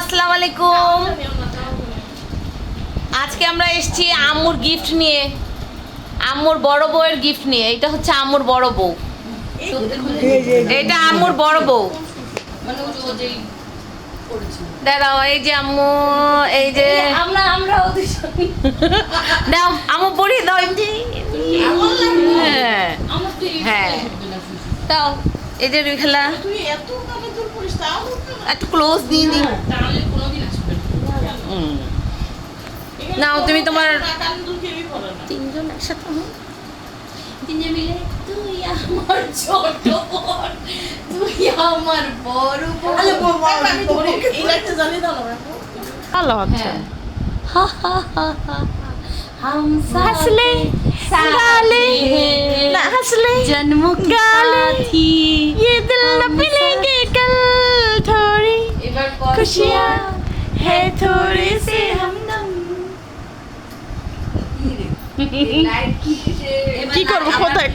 আসসালামু আলাইকুম। আজকে আমরা এসেছি আম্মুর গিফট নিয়ে আম্মুর বড় বউয়ের গিফট নিয়ে। এটা হচ্ছে আম্মুর বড় বউ। এটা আম্মুর বড় বউ। দাঁড়াও এই যে আম্মু এই যে আমরা আমরা দাও আম্মু পড়ি দাও। হ্যাঁ। হ্যাঁ। দাও। এই যে রেখেলা তুই এত কানে দূর করিস তাও উঠবে না। একটু ক্লোজ দিয়ে দিই তাহলে কোনোদিন আসবে না। হুম। এখানে নাও, তুমি কোনো তোমার- কানে কানে দূর কেউই করে না। তিনজন একসাথে হুম। তিনজে মিলে তুই আমার ছোট বোন তুই আমার বড় বোন আরে বউ, বউ, আমি ধরে এই লাইটটা জ্বালিয়ে দাও না, রাখো। ভালো হচ্ছে হ্যাঁ। हम हंसले, गाले, ना हंसले, जन्म की गाले, खुशियाँ है थोड़े से हमदम লাইট কি কি করবো কোথায়